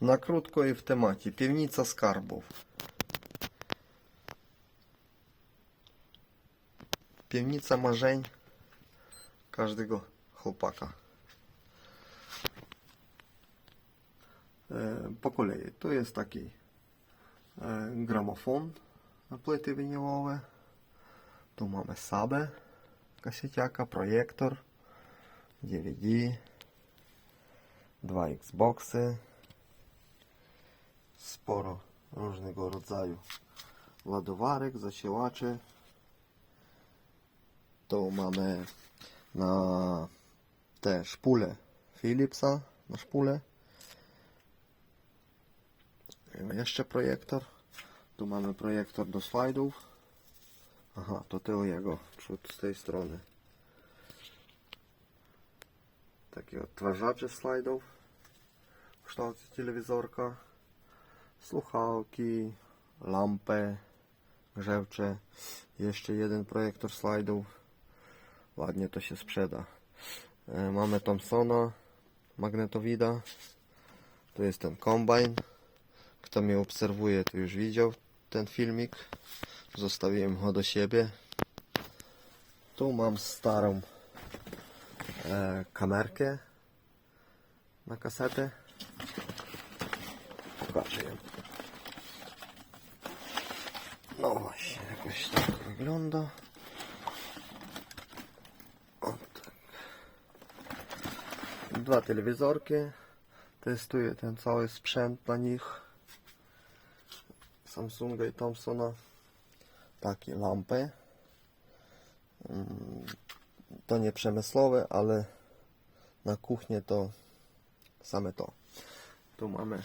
Na krótko i w temacie. Piwnica skarbów. Piwnica marzeń każdego chłopaka. E, Po kolei. Tu jest taki e, gramofon na płyty winylowe. Tu mamy sabę, kasetiaka, projektor, DVD, dwa Xboxy, sporo różnego rodzaju ładowarek, zasilaczy. Tu mamy na te szpule Philipsa, na szpule. Jeszcze projektor. Tu mamy projektor do slajdów. Aha, to tył jego, przód z tej strony. Takie odtwarzacze slajdów w kształcie telewizorka. Słuchawki, lampy grzewcze. Jeszcze jeden projektor slajdów. Ładnie to się sprzeda. E, Mamy Thomsona, magnetowida. Tu jest ten kombajn. Kto mnie obserwuje, to już widział ten filmik. Zostawiłem go do siebie. Tu mam starą e, kamerkę na kasetę. Pokażę ją. No właśnie, jakoś tak wygląda. O tak. Dwa telewizorki. Testuję ten cały sprzęt na nich. Samsunga i Thomsona. Takie lampy. Mm, To nie przemysłowe, ale na kuchnię to same to. Tu mamy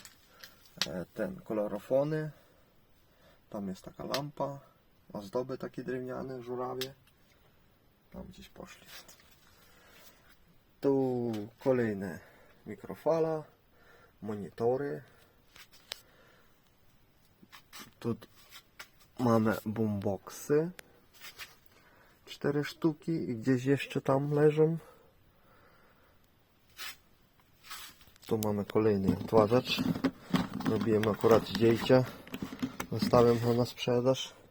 e, ten kolorofony. Tam jest taka lampa. Ozdoby takie drewniane, żurawie. Tam gdzieś poszli. Tu kolejne mikrofala, monitory. Tu mamy boomboxy. Cztery sztuki i gdzieś jeszcze tam leżą. Tu mamy kolejny odtwarzacz. Robiłem akurat zdjęcia. Zostawiam go na sprzedaż.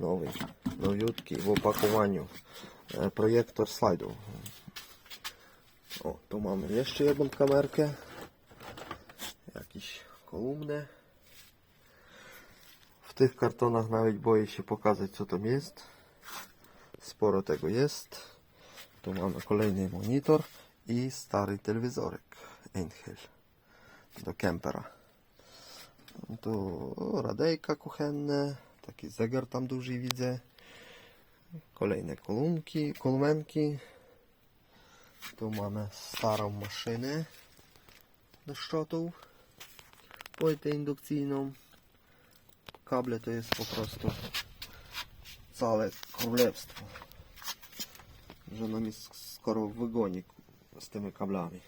Nowy, nowiutki w opakowaniu. E, Projektor. O, tu mamy jeszcze jedną kamerkę. Jakieś kolumny. W tych kartonach nawet boję się pokazać co tam jest. Sporo tego jest. Tu mamy kolejny monitor i stary telewizorek Einhell do kempera. Tu radejka kuchenne, taki zegar tam duży widzę. Kolejne kolumki, kolumenki. Tu mamy starą maszynę do szczotów. Płytę indukcyjną. Kable to jest po prostu całe królestwo. Żona mi sk- skoro wygoni z tymi kablami.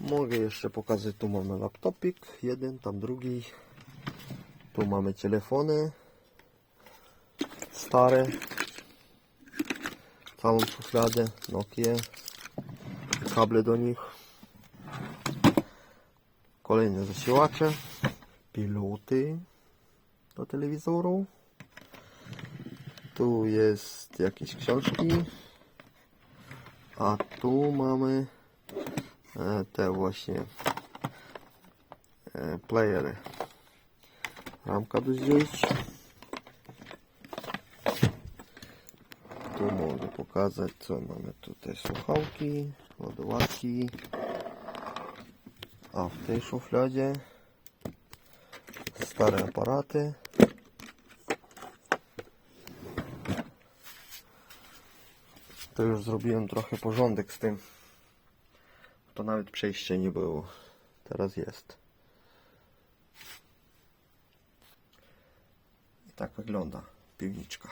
Mogę jeszcze pokazać, tu mamy laptopik, jeden, tam drugi. Tu mamy telefony. Stare, całą szufladę, Nokia, kable do nich, kolejne zasiłacze, piloty do telewizorów. Tu jest jakieś książki, a tu mamy e, te właśnie e, playery. Ramka do zdjęć. Tu mogę pokazać co mamy tutaj słuchawki, ładowarki. A w tej szufladzie stare aparaty. To już zrobiłem trochę porządek z tym. To nawet przejścia nie było. Teraz jest. Tak wygląda piwniczka.